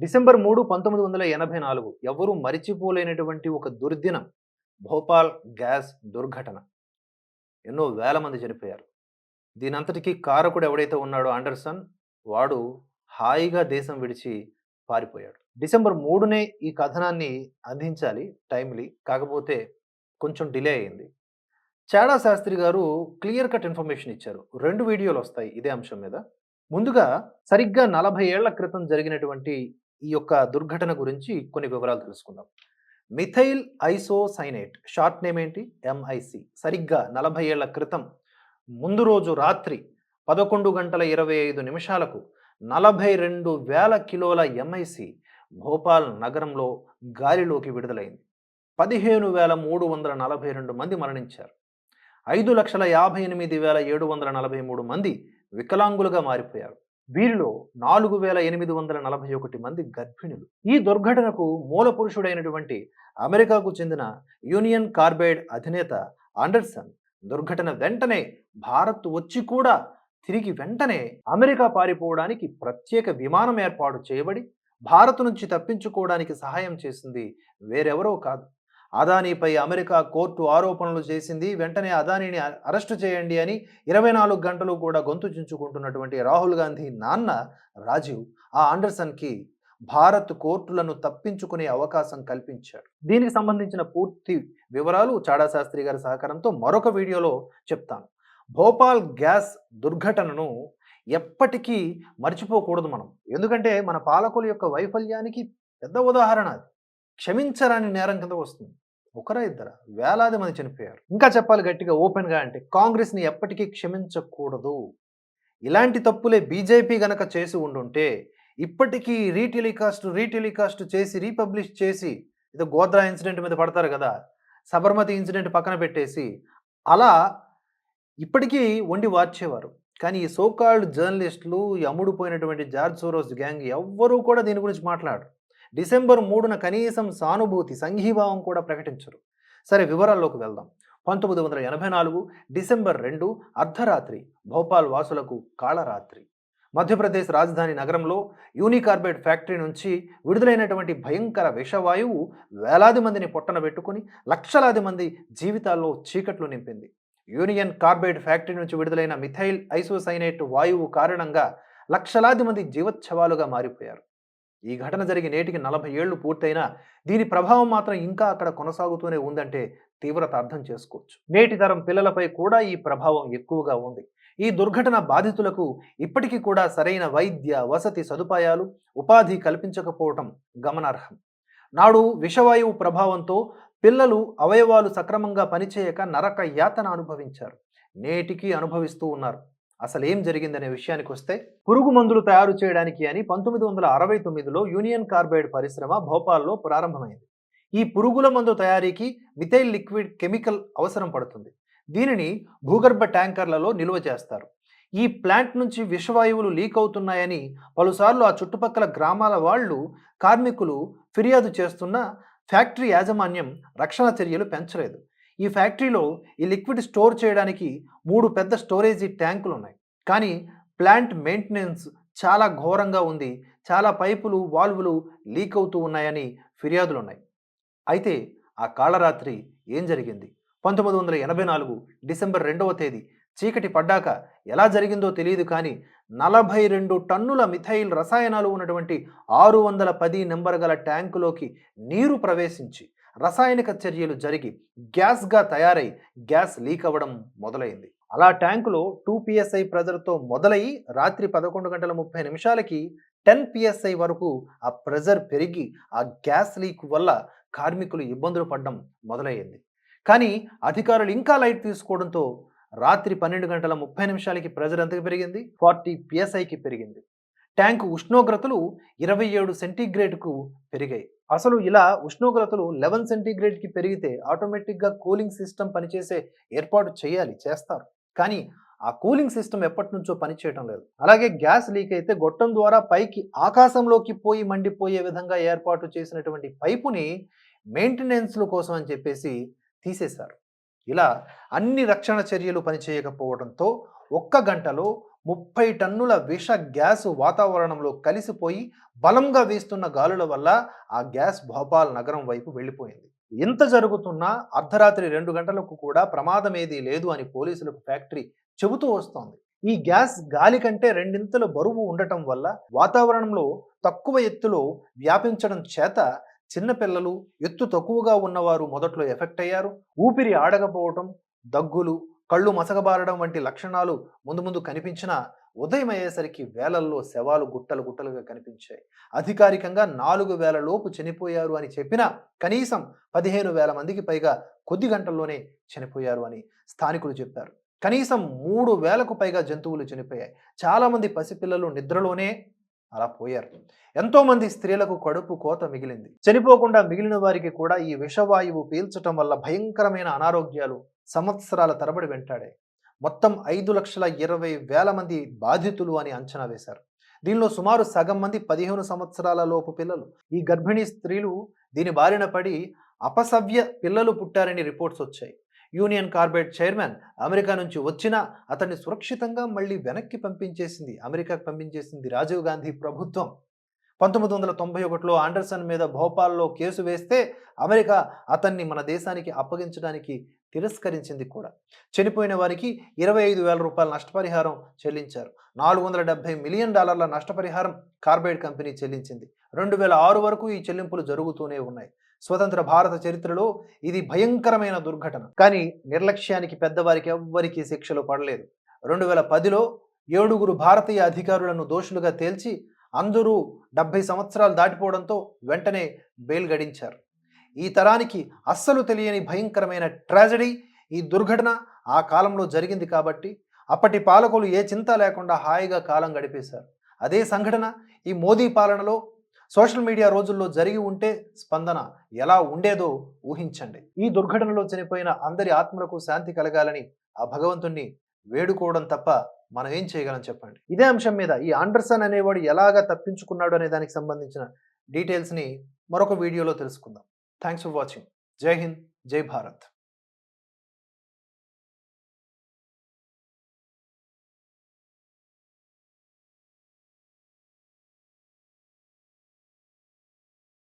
December మూడు పంతొమ్మిది వందల ఎనభై నాలుగు. ఎవరూ మరిచిపోలేనటువంటి ఒక దుర్దినం. భోపాల్ గ్యాస్ దుర్ఘటన. ఎన్నో వేల మంది చనిపోయారు. దీనంతటికీ కారకుడు ఎవడైతే ఉన్నాడో ఆండర్సన్ వాడు హాయిగా దేశం విడిచి పారిపోయాడు. డిసెంబర్ మూడునే ఈ కథనాన్ని అందించాలి టైమ్లీ కాకపోతే కొంచెం డిలే అయింది చాడా శాస్త్రి గారు క్లియర్ కట్ ఇన్ఫర్మేషన్ ఇచ్చారు. రెండు వీడియోలు వస్తాయి ఇదే అంశం మీద. ముందుగా సరిగ్గా నలభై ఏళ్ళ క్రితం జరిగినటువంటి ఈ యొక్క దుర్ఘటన గురించి కొన్ని వివరాలు తెలుసుకుందాం. మిథైల్ ఐసోసైనేట్ షార్ట్ నేమ్ ఏంటి? ఎంఐసి సరిగ్గా నలభై ఏళ్ళ క్రితం ముందు రోజు రాత్రి పదకొండు గంటల ఇరవై ఐదు నిమిషాలకు నలభై రెండు వేల కిలోల ఎంఐసి భోపాల్ నగరంలో గాలిలోకి విడుదలైంది. పదిహేను వేల మూడు వందల నలభై రెండు మంది మరణించారు. ఐదు లక్షల యాభై ఎనిమిది వేల ఏడు వందల నలభై మూడు మంది వికలాంగులుగా మారిపోయారు. వీరిలో నాలుగు వేల ఎనిమిది వందల నలభై ఒకటి మంది గర్భిణులు. ఈ దుర్ఘటనకు మూల పురుషుడైనటువంటి అమెరికాకు చెందిన యూనియన్ కార్బైడ్ అధినేత ఆండర్సన్ దుర్ఘటన వెంటనే భారత్ వచ్చి కూడా తిరిగి వెంటనే అమెరికా పారిపోవడానికి ప్రత్యేక విమానం ఏర్పాటు చేయబడి భారత్ నుంచి తప్పించుకోవడానికి సహాయం చేసింది వేరెవరో కాదు. అదానీపై అమెరికా కోర్టు ఆరోపణలు చేసింది. వెంటనే అదానీని అరెస్టు చేయండి అని ఇరవై నాలుగు గంటలు కూడా గొంతు చించుకుంటున్నటువంటి రాహుల్ గాంధీ నాన్న రాజీవ్ ఆ ఆండర్సన్కి భారత్ కోర్టులను తప్పించుకునే అవకాశం కల్పించాడు. దీనికి సంబంధించిన పూర్తి వివరాలు చాడా శాస్త్రి గారి సహకారంతో మరొక వీడియోలో చెప్తాను. భోపాల్ గ్యాస్ దుర్ఘటనను ఎప్పటికీ మర్చిపోకూడదు మనం. ఎందుకంటే మన పాలకుల యొక్క వైఫల్యానికి పెద్ద ఉదాహరణ అది. క్షమించరాని నేరం కింద వస్తుంది. ఒకరా ఇద్దరా వేలాది మంది చనిపోయారు. ఇంకా చెప్పాలి గట్టిగా ఓపెన్గా అంటే కాంగ్రెస్ని ఎప్పటికీ క్షమించకూడదు. ఇలాంటి తప్పులే బీజేపీ గనక చేసి ఉండుంటే ఇప్పటికీ రీటెలికాస్ట్ రీటెలికాస్ట్ చేసి రీపబ్లిష్ చేసి ఇది గోద్రా ఇన్సిడెంట్ మీద పడతారు కదా సబర్మతి ఇన్సిడెంట్ పక్కన పెట్టేసి అలా ఇప్పటికీ వండి వార్చేవారు. కానీ ఈ సోకాల్డ్ జర్నలిస్టులు ఈ అమ్ముడుపోయినటువంటి జార్జ్ సోరోస్ గ్యాంగ్ ఎవ్వరూ కూడా దీని గురించి మాట్లాడరు. డిసెంబర్ మూడున కనీసం సానుభూతి సంఘీభావం కూడా ప్రకటించరు. సరే వివరాల్లోకి వెళ్దాం. పంతొమ్మిది వందల ఎనభై నాలుగు డిసెంబర్ రెండు అర్ధరాత్రి భోపాల్ వాసులకు కాళరాత్రి. మధ్యప్రదేశ్ రాజధాని నగరంలో యూనికార్బైడ్ ఫ్యాక్టరీ నుంచి విడుదలైనటువంటి భయంకర విషవాయువు వేలాది మందిని పొట్టన పెట్టుకుని లక్షలాది మంది జీవితాల్లో చీకట్లు నింపింది. యూనియన్ కార్బైడ్ ఫ్యాక్టరీ నుంచి విడుదలైన మిథైల్ ఐసోసైనేట్ వాయువు కారణంగా లక్షలాది మంది జీవోత్సవాలుగా మారిపోయారు. ఈ ఘటన జరిగి నేటికి నలభై ఏళ్ళు పూర్తయినా దీని ప్రభావం మాత్రం ఇంకా అక్కడ కొనసాగుతూనే ఉందంటే తీవ్రత అర్థం చేసుకోవచ్చు. నేటి తరం పిల్లలపై కూడా ఈ ప్రభావం ఎక్కువగా ఉంది. ఈ దుర్ఘటన బాధితులకు ఇప్పటికీ కూడా సరైన వైద్య వసతి సదుపాయాలు ఉపాధి కల్పించకపోవటం గమనార్హం. నాడు విషవాయువు ప్రభావంతో పిల్లలు అవయవాలు సక్రమంగా పనిచేయక నరక యాతన అనుభవించారు. నేటికి అనుభవిస్తూ ఉన్నారు. అసలు ఏం జరిగిందనే విషయానికి వస్తే పురుగు మందులు తయారు చేయడానికి అని పంతొమ్మిది వందల అరవై తొమ్మిదిలో యూనియన్ కార్బైడ్ పరిశ్రమ భోపాల్లో ప్రారంభమైంది. ఈ పురుగుల మందు తయారీకి మిథైల్ లిక్విడ్ కెమికల్ అవసరం పడుతుంది. దీనిని భూగర్భ ట్యాంకర్లలో నిల్వ చేస్తారు. ఈ ప్లాంట్ నుంచి విషవాయువులు లీక్ అవుతున్నాయని పలుసార్లు ఆ చుట్టుపక్కల గ్రామాల వాళ్ళు కార్మికులు ఫిర్యాదు చేస్తున్న ఫ్యాక్టరీ యాజమాన్యం రక్షణ చర్యలు పెంచలేదు. ఈ ఫ్యాక్టరీలో ఈ లిక్విడ్ స్టోర్ చేయడానికి మూడు పెద్ద స్టోరేజీ ట్యాంకులు ఉన్నాయి కానీ ప్లాంట్ మెయింటెనెన్స్ చాలా ఘోరంగా ఉంది. చాలా పైపులు వాల్వులు లీక్ అవుతూ ఉన్నాయని ఫిర్యాదులు ఉన్నాయి అయితే ఆ కాళరాత్రి ఏం జరిగింది? పంతొమ్మిది వందల ఎనభై నాలుగు డిసెంబర్ రెండవ తేదీ చీకటి పడ్డాక ఎలా జరిగిందో తెలియదు కానీ నలభై రెండు టన్నుల మిథైల్ రసాయనాలు ఉన్నటువంటి ఆరు వందల పది నెంబర్ గల ట్యాంకులోకి నీరు ప్రవేశించి రసాయనిక చర్యలు జరిగి గ్యాస్గా తయారై గ్యాస్ లీక్ అవ్వడం మొదలైంది. అలా ట్యాంకులో టూ పిఎస్ఐ ప్రెజర్తో మొదలయ్యి రాత్రి పదకొండు గంటల ముప్పై నిమిషాలకి టెన్ పిఎస్ఐ వరకు ఆ ప్రెజర్ పెరిగి ఆ గ్యాస్ లీక్ వల్ల కార్మికులు ఇబ్బందులు పడడం మొదలయ్యింది. కానీ అధికారులు ఇంకా లైట్ తీసుకోవడంతో రాత్రి పన్నెండు గంటల ముప్పై నిమిషాలకి ప్రెజర్ ఎంతకు పెరిగింది? ఫార్టీ పిఎస్ఐకి పెరిగింది. ట్యాంకు ఉష్ణోగ్రతలు ఇరవై ఏడు సెంటీగ్రేడ్కు పెరిగాయి. అసలు ఇలా ఉష్ణోగ్రతలు లెవెన్ సెంటీగ్రేడ్కి పెరిగితే ఆటోమేటిక్గా కూలింగ్ సిస్టమ్ పనిచేసే ఏర్పాటు చేయాలి చేస్తారు. కానీ ఆ కూలింగ్ సిస్టమ్ ఎప్పటి నుంచో పనిచేయడం లేదు. అలాగే గ్యాస్ లీక్ అయితే గొట్టం ద్వారా పైకి ఆకాశంలోకి పోయి మండిపోయే విధంగా ఏర్పాటు చేసినటువంటి పైపుని మెయింటెనెన్స్ల కోసం అని చెప్పేసి తీసేశారు. ఇలా అన్ని రక్షణ చర్యలు పనిచేయకపోవడంతో ఒక్క గంటలో ముప్పై టన్నుల విష గ్యాస్ వాతావరణంలో కలిసిపోయి బలంగా వీస్తున్న గాలుల వల్ల ఆ గ్యాస్ భోపాల్ నగరం వైపు వెళ్ళిపోయింది. ఎంత జరుగుతున్నా అర్ధరాత్రి రెండు గంటలకు కూడా ప్రమాదం ఏదీ లేదు అని పోలీసులకు ఫ్యాక్టరీ చెబుతూ వస్తోంది. ఈ గ్యాస్ గాలి కంటే రెండింతల బరువు ఉండటం వల్ల వాతావరణంలో తక్కువ ఎత్తులో వ్యాపించడం చేత చిన్నపిల్లలు ఎత్తు తక్కువగా ఉన్నవారు మొదట్లో ఎఫెక్ట్ అయ్యారు. ఊపిరి ఆడకపోవటం దగ్గులు కళ్ళు మసకబారడం వంటి లక్షణాలు ముందు ముందు కనిపించినా ఉదయం అయ్యేసరికి వేలల్లో శవాలు గుట్టలు గుట్టలుగా కనిపించాయి. అధికారికంగా నాలుగు వేల లోపు చనిపోయారు అని చెప్పినా కనీసం పదిహేను వేల మందికి పైగా కొద్ది గంటల్లోనే చనిపోయారు అని స్థానికులు చెప్పారు. కనీసం మూడు వేలకు పైగా జంతువులు చనిపోయాయి. చాలామంది పసిపిల్లలు నిద్రలోనే అలా పోయారు. ఎంతోమంది స్త్రీలకు కడుపు కోత మిగిలింది. చనిపోకుండా మిగిలిన వారికి కూడా ఈ విషవాయువు పీల్చటం వల్ల భయంకరమైన అనారోగ్యాలు సంవత్సరాల తరబడి వెంటాడాయి. మొత్తం ఐదు లక్షల ఇరవై వేల మంది బాధితులు అని అంచనా వేశారు. దీనిలో సుమారు సగం మంది పదిహేను సంవత్సరాల లోపు పిల్లలు. ఈ గర్భిణీ స్త్రీలు దీని బారిన పడి అపసవ్య పిల్లలు పుట్టారని రిపోర్ట్స్ వచ్చాయి. యూనియన్ కార్బైడ్ చైర్మన్ అమెరికా నుంచి వచ్చినా అతన్ని సురక్షితంగా మళ్ళీ వెనక్కి పంపించేసింది అమెరికాకు పంపించేసింది రాజీవ్ గాంధీ ప్రభుత్వం. పంతొమ్మిది వందల తొంభై ఒకటిలో ఆండర్సన్ మీద భోపాల్లో కేసు వేస్తే అమెరికా అతన్ని మన దేశానికి అప్పగించడానికి తిరస్కరించింది కూడా. చనిపోయిన వారికి ఇరవై ఐదు వేల రూపాయల నష్టపరిహారం చెల్లించారు. నాలుగు వందల డెబ్బై మిలియన్ డాలర్ల నష్టపరిహారం కార్బైడ్ కంపెనీ చెల్లించింది. రెండు వేల ఆరు వరకు ఈ చెల్లింపులు జరుగుతూనే ఉన్నాయి. స్వతంత్ర భారత చరిత్రలో ఇది భయంకరమైన దుర్ఘటన. కానీ నిర్లక్ష్యానికి పెద్దవారికి ఎవ్వరికీ శిక్షలు పడలేదు. రెండు వేల పదిలో ఏడుగురు భారతీయ అధికారులను దోషులుగా తేల్చి అందరూ డెబ్బై సంవత్సరాలు దాటిపోవడంతో వెంటనే బెయిల్ గడించారు. ఈ తరానికి అస్సలు తెలియని భయంకరమైన ట్రాజడీ ఈ దుర్ఘటన ఆ కాలంలో జరిగింది కాబట్టి అప్పటి పాలకులు ఏ చింత లేకుండా హాయిగా కాలం గడిపేశారు. అదే సంఘటన ఈ మోదీ పాలనలో సోషల్ మీడియా రోజుల్లో జరిగి ఉంటే స్పందన ఎలా ఉండేదో ఊహించండి. ఈ దుర్ఘటనలో చనిపోయిన అందరి ఆత్మలకు శాంతి కలగాలని ఆ భగవంతుణ్ణి వేడుకోవడం తప్ప మనం ఏం చేయగలం చెప్పండి. ఇదే అంశం మీద ఈ ఆండర్సన్ అనేవాడు ఎలాగా తప్పించుకున్నాడు అనే దానికి సంబంధించిన డీటెయిల్స్ని మరొక వీడియోలో తెలుసుకుందాం. Thanks for watching. Jai Hind Jai Bharat.